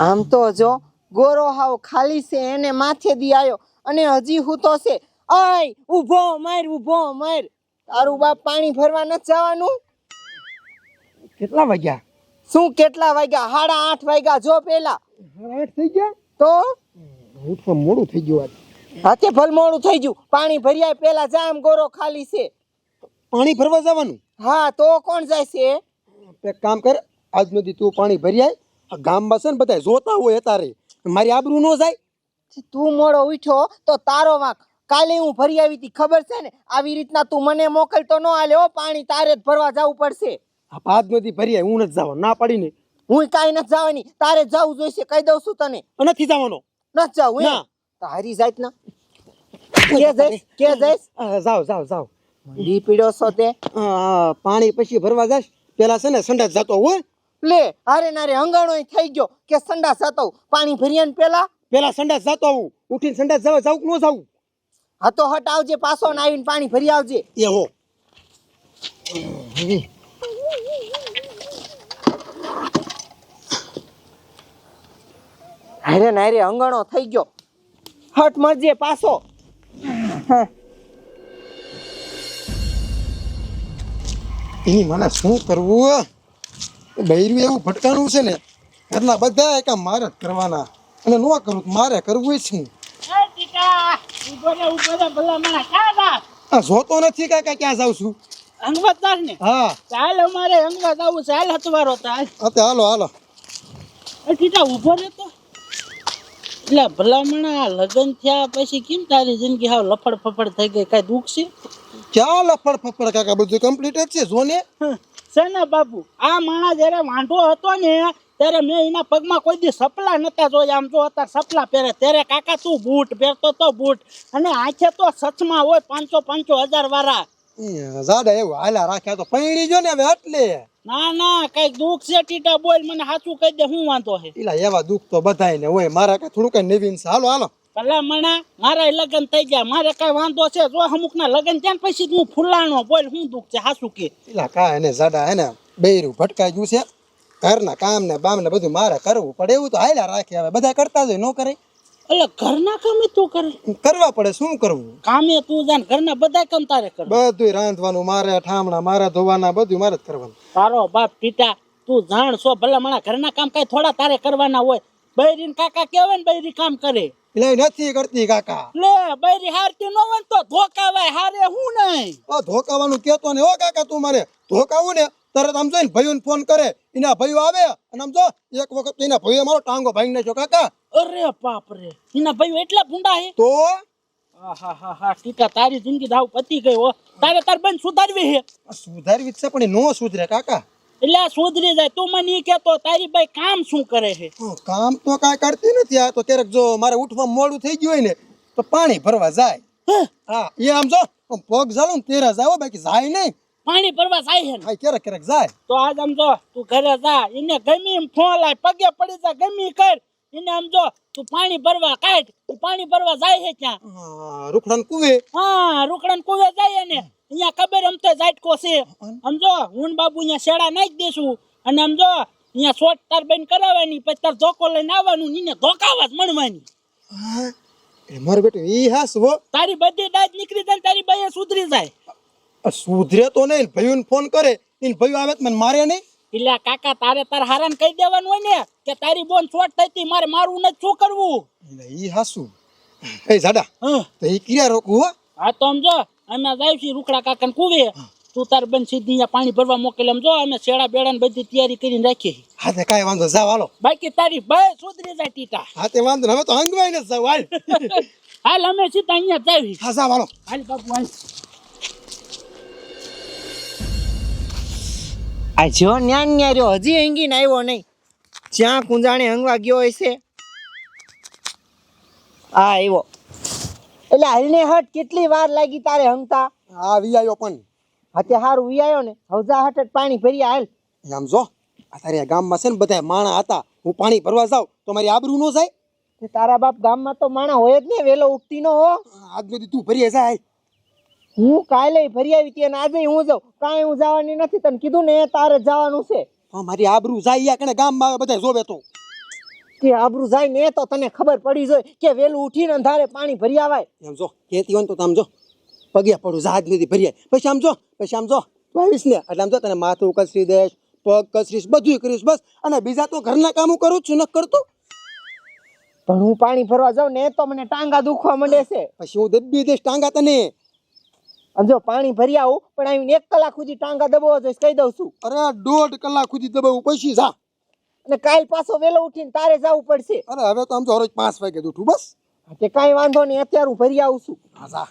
આમ તો જો ગોરો હાવ ખાલી છે એને માથે દી આવ્યો અને હજી હું તો છે આય ઊભો માર ઊભો માર. તારું બાપ પાણી ભરવા નથી જવાનું? કેટલા વાગ્યા? શું કેટલા વાગ્યા? સાડા આઠ વાગ્યા જો પેલા. આઠ થઈ ગયા? તો? ઉઠવા મોડું થઈ ગયું આજે. હાથે ભલમોડું થઈ ગયું. પાણી ભર્યા પેલા જામ ગોરો ખાલી છે. પાણી ભરવા જવાનું? હા તો કોણ જાય છે? કામ કર આજ નથી તું પાણી ભરી આય આ ગામમાં છે ને બધા જોતા હોય તારે મારી આબરૂ ન જાય. તું મોડો ઉઠ્યો તો તારો વાંક. કાલે હું ભરી આવી હતી ખબર છે ને? આવી રીતના તું મને મોકલતો ન આલે હો પાણી તારે જ ભરવા જવું પડશે. આ આજ નથી ભરી આય હું નથી જવા ના પાડીને. હું કાંઈ નથી જવાની તારે જવું જોઈશે કહી દઉં છું તને. નથી જવાનો. નથી જવું ના. તારી જાત ના. કે જઈશ કે જઈશ? જાઓ જાઓ જાઓ ડી પીડો છો તે? પાણી પછી ભરવા જાશ પેલા છે ને સંડાસ જતો હોય લે હારે નારે અંગાણો થઈ ગયો કે સંડા સતો પાણી ભર્યા ને પેલા? પેલા સંડાસ જતો આવું. ઉઠીને સંડાસ જવા જાવ કે ન જાવું? હા તો હટ આવજે પાછો ને આવીને પાણી ભરી આવજે. એ હો. હારે નારે અંગણો થઈ ગયો. હટ મરજે પાછો. હા. એની મને શું કરવું બૈરું એવું ભટકાણું છે ને ઘરના બધા એકા મારે જ કરવાના. અને ન કરું મારે કરવું જ આ જોતો નથી કાકા ક્યાં જાઉં છું? અંગવતદાર ને? હા. ચાલ અમારે અંગવત આવું ચાલ હતવારો ચાલ અતે હાલો. હાલો ટીટા ઊભો રહેતો એટલે ભલામણા લગ્ન થયા પછી કેમ તારી જિંદગી હાવ લફડ ફફડ થઈ ગઈ? કાંઈ દુઃખ છે? ક્યાં લફડ ફફડ કાકા? બધું કમ્પ્લીટ જ છે જોને? હં, છે ને બાપુ? આ માણસ જયારે વાંઢો હતો ને ત્યારે મેં એના પગમાં કોઈ દી સપલા નતા જોયા. આમ જો અત્યારે સપલા પહેરે. ત્યારે કાકા તું બૂટ પહેરતો તો બૂટ. અને આંખે તો સચમાં હોય પાંચસો પાંચસો હજાર વાળા. જાડા એવું હાલા રાખ્યા તો પૈણી જો ને હવે એટલે. ના ના કઈ દુઃખ છે ટીટા બોલ મને સાચું કહી દે હું વાંધો છે એલા એવા દુઃખ તો બધાયને હોય. મારા કઈ થોડું કઈ નવીન છે. હાલો હાલો. ભલા મણા મારા લગ્ન થઈ ગયા. મારે કઈ વાંધો છે? જો અમુક ના લગ્ન ત્યાં પછી હું ફૂલાણો બોલ હું દુઃખ છે હાસુ કે. પેલા કા એને જાડા એને બેરું ભટકાઈ ગયું છે ઘરના કામ ને બામ ને બધું મારે કરવું પડે એવું તો હાલ્યા રાખે હવે. બધા કરતા જ ન કરે? એટલે ઘરના કામે તું કરે? કરવા પડે શું કરવું? કામે તું જાણ ઘરના બધા કામ તારે કર બધું રાંધવાનું મારે ઠામણા મારે ધોવાના બધું મારે જ કરવાનું. તારો બાપ પિતા તું જાણ છો ભલે મારા ઘરના કામ કઈ થોડા તારે કરવાના હોય. બૈરીન કાકા કેવાય ને બૈરી કામ કરે. એટલે નથી કરતી કાકા. લે બૈરી હારતી નો વન તો ધોકાવાય હારે હું નહીં? ઓ ધોકાવાનું કેતો ને હો કાકા તું મારે ધોકાવું ને તરત આમ જોઈને ભાઈઓને ફોન કરે. એના ભાઈઓ આવે અને આમ જો એક વખત એના ભાઈએ મારો ટાંગો ભાઈ નાખ્યો કાકા. અરે બાપ રે એના ભાઈ એટલા ભૂંડા હે? તો? આહાહાહા, ટીટા તારી જિંદગી દાવ પતી ગઈ હો. તારે તાર બેન સુધારવી હે? સુધારવી છે પણ એ નો સુધરે કાકા. એટલે આ સુધરી જાય. તું મને ઈ કહેતો તારી ભાઈ કામ શું કરે છે? કામ તો કાંઈ કરતી નથી આ તો. ક્યારેક જો મારે ઉઠવા મોડું થઈ ગયું હોય ને તો પાણી ભરવા જાય. હા? એ આમ જો પગ ઝાલું ને તેરા જાવ બાકી જાય નહીં. પાણી ભરવા જાય છે ભાઈ હા ક્યારેક ક્યારેક જાય. તો આજ આમ જો તું ઘરે જા એને ગમી ફોન લાય પગે પડી જા ગમી કર. એને આમ જો તું પાણી ભરવા કાઢ તું પાણી ભરવા જાય છે ક્યાં? હા, રૂખડાને કુવે. હા રૂકડાને કુવે જાય ને અહીંયા ખબર અમતે જાટકો છે. સમજો હું બાબુ અહીંયા શેડા નાખી દેશું. અને આમ જો અહીંયા શોર્ટ તાર બેન કરાવવાની પછી તાર ધોકો લઈને આવવાનું ને એને ધોકાવા જ મળવાની. હા, બેટો ઈ હાસ હો. તારી બધી દાજ નીકળી જાય તારી બાઈ સુધરી જાય. સુધરે તો નહીં ભાઈઓને ફોન કરે. એને ભાઈઓ આવે મને મારે નહીં. એટલે કાકા તારે તાર હારાને કહી દેવાનું હોય ને કે તારી બોન શોર્ટ થઈ હતી મારે મારું નથી શું કરવું? એટલે ઈ હાસું. એ જાડા તો ઈ ક્રિયા રોકવું હો. હા તો સમજો અમે જાય છે રૂકડા કાકાને કુવે. તું તાર બેન સીધી અહીંયા પાણી ભરવા મોકલે જો અમે શેડા બેડા ને બધી તૈયારી કરીને રાખીએ. હા તે કાંઈ વાંધો જાવ હાલો. બાકી તારી ભાઈ સુધરી જાય ટીટા. હા તે વાંધો. હવે તો હંગવાઈને જાવ હાલ. હાલ અમે સીધા અહીંયા જાવી હા જાવ હાલો. હાલ બાપુ હાલ. આ જો ન્યાન ન્યા રહ્યો હજી હંગીને આવ્યો નહીં. જ્યાં કુંજાણે હંગવા ગયો છે આ આવ્યો. એટલે હાલને હટ કેટલી વાર લાગી તારે હંગતા? હા વી આવ્યો પણ. હાથે હારું વી આવ્યો ને. હવજા હટ પાણી ભરી હાલ. આમ જો આ તારે ગામમાં છે ને બધા માણા હતા હું પાણી ભરવા જાઉં તો મારી આબરૂ ન જાય? તારા બાપ ગામમાં તો માણા હોય જ ને વેલો ઉઠતી નો હો. આજ બધી તું ભરી જાય. હું કાલે ફરી આવી ત્યાં આજે હું જાઉં. કાંઈ હું જવાની નથી તને કીધું ને તારે જવાનું છે. મારી આબરૂ જાય કણે ગામમાં બધા જોવે તો. કે આબરૂ જાય ને તો તને ખબર પડી જાય કે વેલું ઉઠીને અંધારે પાણી ભરી આવાય. એમ જો કહેતી હોય તો આમ જો. પગે પડું જહાજ નથી ભરી ભર્યા પછી આમ જો પછી આમ જો. તું આવીશ ને એટલે આમ જો તને માથું કસરી દઈશ પગ કસરીશ બધું કરીશ બસ. અને બીજા તો ઘરના કામો કરું છું ન કરતો. પણ હું પાણી ભરવા જાઉં ને તો મને ટાંગા દુખવા માંડે છે. પછી હું દબી દઈશ ટાંગા તને. અને જો પાણી ભરી આવું પણ આવીને એક કલાક સુધી ટાંગા દબાવો જોઈશ કહી દઉં છું. અરે દોઢ કલાક સુધી દબાવું પછી જા. અને કાલ પાછો વેલો ઉઠીને તારે જવું પડશે. અરે હવે તો આમ તો રોજ પાંચ વાગે ઉઠું બસ. તે કાંઈ વાંધો નહીં અત્યારે હું ભરી આવું છું. હા જા.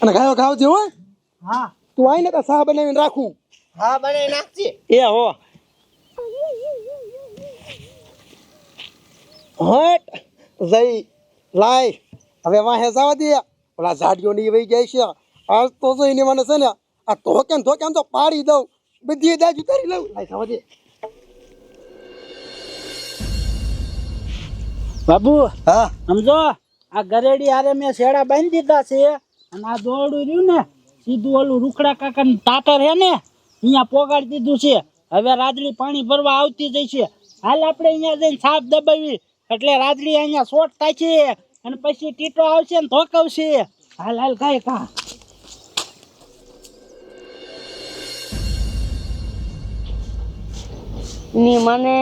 અને ગાયો ગાવ છે હો. હા. તું આવીને તો સા બનાવીને રાખું. હા બનાવી નાખજે. એ હો. હટ. જઈ લાય. હવે વાહે જવા દે ઓલા ઝાડીઓની વહી જાય છે. આજ તો જઈને મને છે ને આ ધોકે ને ધોકે તો પાડી દઉં. બધી દાજ ઉતારી લઉં. લાય જવા દે. બાબુ હા. સમજો આ ગરેડી આરે મેં શેડા બાંધી દીધા છે. અને આ દોરડું રહ્યું ને સીધું ઓલું રૂખડા કાકા તાતર હે ને અહીંયા પોગાડી દીધું છે. હવે રાજડી પાણી ભરવા આવતી જાય છે. હાલ આપણે અહીંયા જઈને સાફ દબાવી. એટલે રાજડી અહીંયા શોર્ટ થાય છે. અને પછી ટીટો આવશે ને ધોકવશે. હાલ હાલ કાંઈ કા ની મને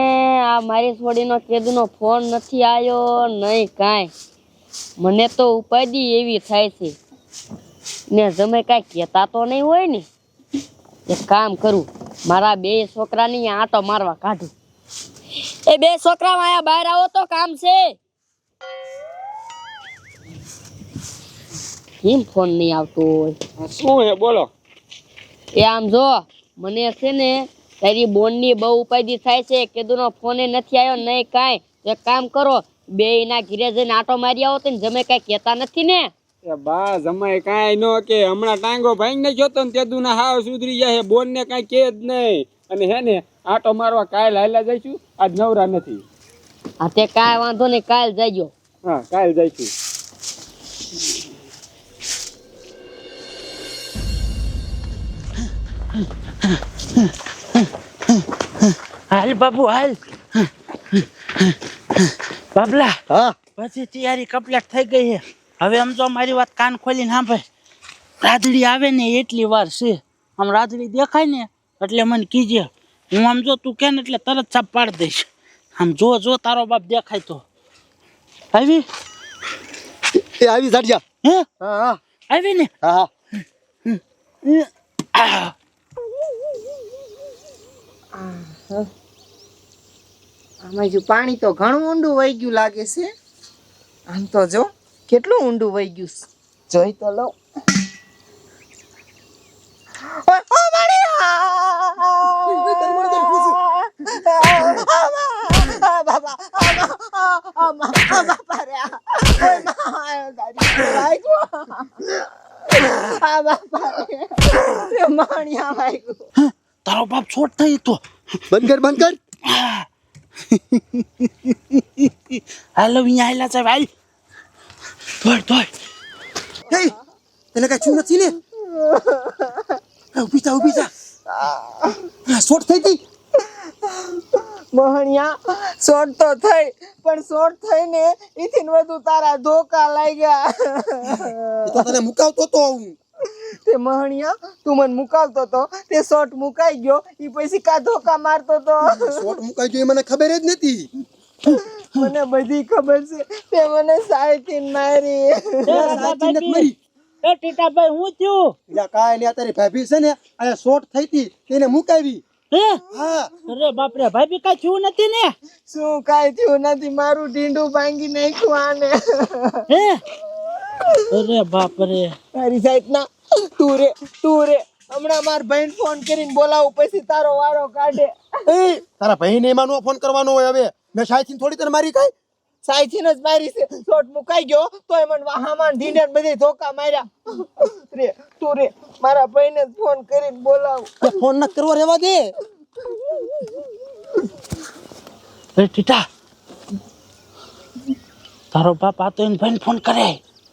આ મારી છોડીનો કેદનો ફોન નથી આવ્યો નહીં કાંઈ. મને તો ઉપાધિ એવી થાય છે. ને તમે કાંઈ કહેતા તો નહીં હોય ને. એક કામ કરું, મારા બે છોકરાની આંટો મારવા કાઢું. એ બે છોકરા આયા બહાર આવો તો કામ છે. કેમ ફોન નહીં આવતો હોય. શું હે બોલો. એ આમ જો મને છે ને તારી બોનની બહુ ઉપાધિ થાય છે કીધુંનો ફોને નથી આવ્યો નહીં કાંઈ. એક કામ કરો બે ના ઘીરે જઈને આટો મારી આવો ને જમે કાંઈ કહેતા નથી ને? એ બા જમાય કાંઈ ન કે. હમણાં ટાંગો ભાઈ નાખ્યો તો ને તે ના હાવ સુધરી જાય બોન ને કાંઈ કે જ નહીં. અને હે ને આટો મારવા કાલ હાલ્યા જઈશું? આજ નવરા નથી. હા તે કાંઈ વાંધો નહીં કાલ જઈજો હા કાલ જઈશું હાલ બાબુ હાલ. બાબલા હા? પછી તૈયારી કમ્પ્લીટ થઈ ગઈ છે. હવે આમ તો મારી વાત કાન ખોલીને ભાઈ રાધડી આવે ને એટલી વાર છે. આમ રાધડી દેખાય ને એટલે મને કીજે હું આમ જો તું કે ને એટલે તરત છાપ પાડી દઈશ. આમ જો જો તારો બાપ દેખાય તો. આવી? એ આવી સાડિયા હે? હા હા. આવી ને? હા હા. જો પાણી તો ઘણું ઊંડું વહી ગયું લાગે છે. આમ તો જો કેટલું ઊંડું વહી ગયું જોઈ તો લઉં. મા, મા. તારો બાપ છોડ થઈ તો. બંધ કર બંધ કર. હાલો અહીંયા આયલા સાહેબ હાલ. ધોડ ધોડ હે તને કઈ છું નથી ને? ઊભી થા ઊભી થા. શોર્ટ થઈ ગઈ? મોહણિયા શોર્ટ તો થઈ પણ શોર્ટ થઈને એથી વધુ તારા ધોકા લાગ્યા. તો તને મુકાવતો તો હું. તે મહણિયા તું મને મુકાવતો તો. તે શોટ મુકાઈ ગયો એ પછી કા ધોકા મારતો તો. શોટ મુકાઈ ગયો એ મને ખબર જ નથી. મને બધી ખબર છે. તે મને સાયથી મારી. નથી મરી. એ ટીટાભાઈ હું થયું? યા કાય ને તારી ભાભી છે ને આ શોર્ટ થઈ હતી તેને મુકાવી. હે? હા. અરે બાપરે ભાભી કાઈ થયું નથી ને? શું કાઈ થયું નથી? મારું ઢીંડું ભાંગી નાખ્યું આને. હે? અરે બાપરે. તારી સાઈડના તું રે તું રે. હમણાં માર ભાઈને ફોન કરીને બોલાવું પછી તારો વારો કાઢે. એ તારા ભાઈને એમાં નો ફોન કરવાનો હોય હવે. મેં સાયથી થોડી તને મારી કઈ? સાયથી જ મારી છે. શોટ મુકાઈ ગયો તોય મને વાહામાં ઢીંડે બધે ધોકા માર્યા. રે તું રે. મારા ભાઈને જ ફોન કરીને બોલાવું. ફોન ન કરવો રહેવા દે. ટીટા. તારો બાપ આ તો એને ભાઈને ફોન કરે.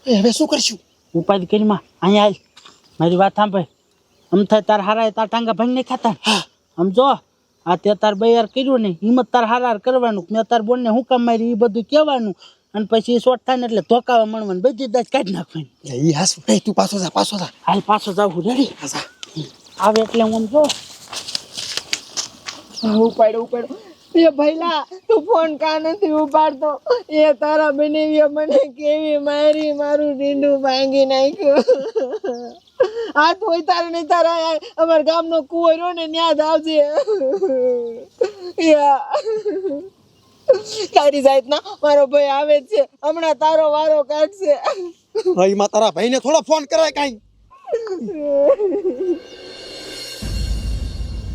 એ હવે શું કરશું? ઉપાધિ કરી માં અહીંયા હાલ. મારી વાત સાંભળ. આમ થાય તાર હારા તાર ટાંગા ભાઈ નહીં ખાતા. આમ જો આ તે તાર બૈયાર કર્યું ને હિંમત તાર હારાર કરવાનું. મેં તાર બોનને હું કામ મારી એ બધું કહેવાનું. અને પછી શોર્ટ થાય ને એટલે ધોકાવા મળવાનું. બધી દાજ કાઢી નાખવાની. એ હાસુ. નહીં તું પાછો જા પાછો જા. હાલ પાછો જાવું રેડી? આવે એટલે હું આમ જો. ઉપાડ્યો ઉપાડ્યો એ ભૈલા તું ફોન કા નથી ઉપાડતો? એ તારા બનેવીએ મને કેવી મારી, મારું ડીંડું ભાંગી નાખ્યું. હાથ હોય તારે નહીં તારા અમાર ગામનો કુવો રહ્યો ને, ન્યાદ આવજે. તારી તારી જાતના મારો ભાઈ આવે જ છે. હમણાં તારો વારો કાઢશે. ભાઈ માં તારા ભાઈને થોડો ફોન કરાય કાંઈ.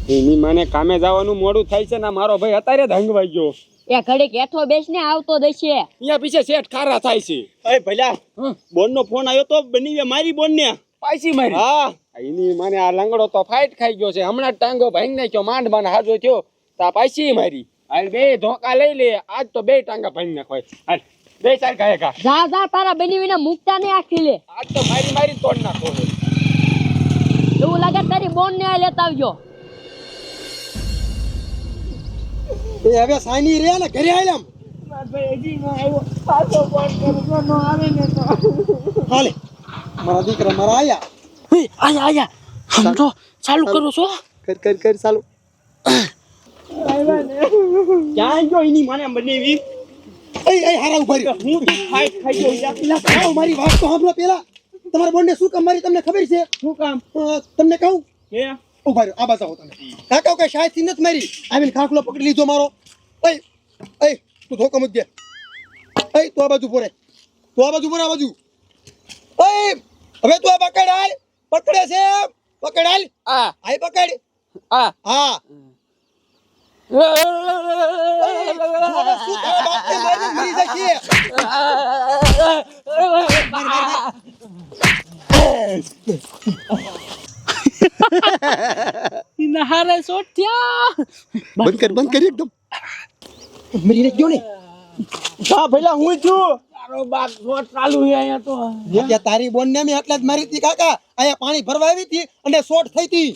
એની મને કામે જવાનું મોડું થાય છે ને મારો ભાઈ અત્યારે જ હંગવાઈ ગયો. એ ઘડીક હેઠો બેસને આવતો દેશે અહીંયા પીછે શેઠ ખારા થાય છે. અરે ભલા બોન નો ફોન આવ્યો તો બની મારી બોન ને પાછી મારી. હા. એની મને આ લંગડો તો ફાઇટ ખાઈ ગયો છે. હમણાં જ ટાંગો ભાઈ નાખ્યો માંડ માંડ હાજો થયો. તા પાછી મારી. હાલ બે ધોકા લઈ લે. આજ તો બે ટાંગા ભાંગી નાખવાય હાલ બે ચાર કાય કા જા જા તારા બની વિના મુકતા ને આખી લે. આજ તો મારી મારી તોડ નાખો એવું લાગે તારી બોન ને આ લેતા આવજો. એ હવે સાની રહ્યા ને ઘરે આયલામ હાલે. મારા દીકરા મારા આયા. આયા આયા. સમજો ચાલુ કરો છો કર કર કર ચાલુ. ક્યાં ગયો એની મને બનેવી એ એ હારા હું તો ફાઈટ ખાઈ ગયો. યાર. પેલા ખાઓ મારી વાત તો સાંભળો પેલા. તમારા બોનને શું કામ મારી તમને ખબર છે? શું કામ? તમને કહું? હે? ઊભા રહ્યો આ બાજુ તમે. કાકા કઈ શાયદથી નથી મારી? આવીને ખાખલો પકડી લીધો મારો. ઓય ઓય તું ધોકો મૂક દે. ઓય તું આ બાજુ પોરે તું આ બાજુ પોરે આ બાજુ. ઓય હવે તું આ પકડ હાલ. પકડે છે પકડ હાલ. આ આય પકડ. આ હા. મરી જશે એના હારે થયા બંધ કર બંધ કરી એકદમ. મરીને ગયો ને? હા ભઈલા હું છું. તારો બાપ સોટ ચાલુ છે અહીંયા તો. ત્યાં તારી બોન ને મેં આટલા જ મારી હતી કાકા. અહીંયા પાણી ભરવા આવી હતી અને શોર્ટ થઈ હતી.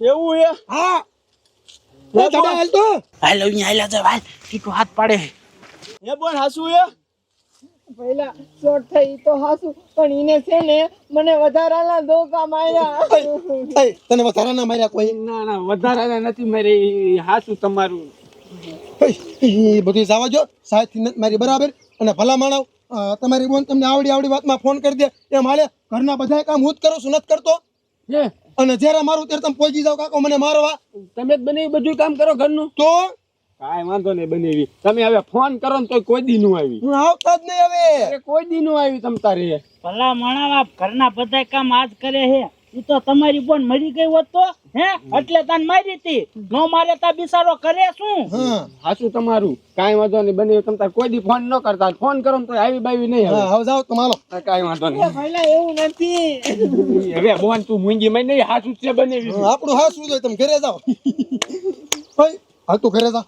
એવું છે? હા. એ હાલ તો. હાલ અહીંયા હાલ. હાથ પાડે. એ બોન હાસુ હે પહેલા શોર્ટ થઈ તો હાસુ. પણ ઈને છે ને મને વધારાના ધોકા માર્યા. તને વધારાના માર્યા કોઈ? ના ના વધારાના નથી મારી હાસુ તમારું. એ બધું જવા જો સાહેબથી નથી મારી બરાબર? અને ભલા માણવ તમારી બોન તમને આવડી આવડી વાતમાં ફોન કરી દે. એમ હાલે ઘરના બધા કામ હું જ કરું છું નથી કરતો? અને જ્યારે મારું ત્યારે તમે પહોંચી જાવ કાકો મને મારવા. તમે જ બને બધું કામ કરો ઘરનું. તો? કાંઈ વાંધો નહીં બનેવી તમે હવે ફોન કરો ને તો કોઈ દી નું આવી. હું આવતો જ નહીં હવે. કોઈ દી નું આવી તમ તારે. ભલા માણાવા ઘરના બધા કામ આજ કરે હે. ઈ તો તમારી બોન મરી ગઈ હોત તો હે? એટલે તાન મારી હતી. નો મારે તા બિસારો કરે શું? હાસું તમારું. કાંઈ વાંધો નહીં બને તમ તાર. કોઈ દી ફોન ન કરતા. ફોન કરો તો આવી બાવી નહીં હા હવે હવે જાઓ તમારો કાંઈ વાંધો નહીં. પહેલા એવું નથી. હવે બોન તું મૂંગી માં નહીં હાસું છે બનેવી આપણું હા શું જોઈએ તમે ઘરે જાઓ. હા તું ઘરે જા.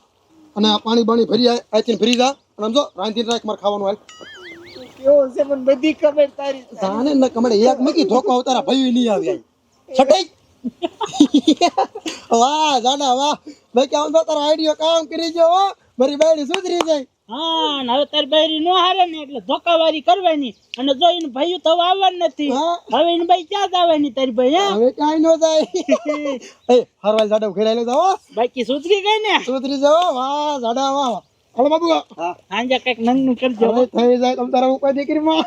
અને આ પાણી બાણી ભરી જાય આયથી ભરી જા. અને સમજો રાંધી રાખ મારે ખાવાનું હાલ. કેવો છે પણ બધી કમેન્ટ તારી જાને ન કમડે એક મકી ધોકો ઉતારા ભયું નહીં આવી છટાઈ. વાહ જાડા વાહ. ભાઈ કે આમ તો તારો આઈડિયો કામ કરી જો મારી બેડી સુધરી જાય હા ને હવે તારી બૈરી નો હારે ને એટલે ધોકાવારી કરવાની. અને જો એને ભાઈ તો આવવાનું નથી. હા. હવે એને ભાઈ ક્યાં જવાની તારી ભાઈ હે? હવે કાઈ નો જાય એ હરવાલ જાડો ખેડાઈ લે જાવ બાકી સુધરી ગઈ ને? સુધરી જાવ વાહ જાડા વાહ હાલો બાબુ. સાંજે કંઈક નંગનું કરજો હવે થઈ જાય તમ તારા ઉપર દીકરીમાં.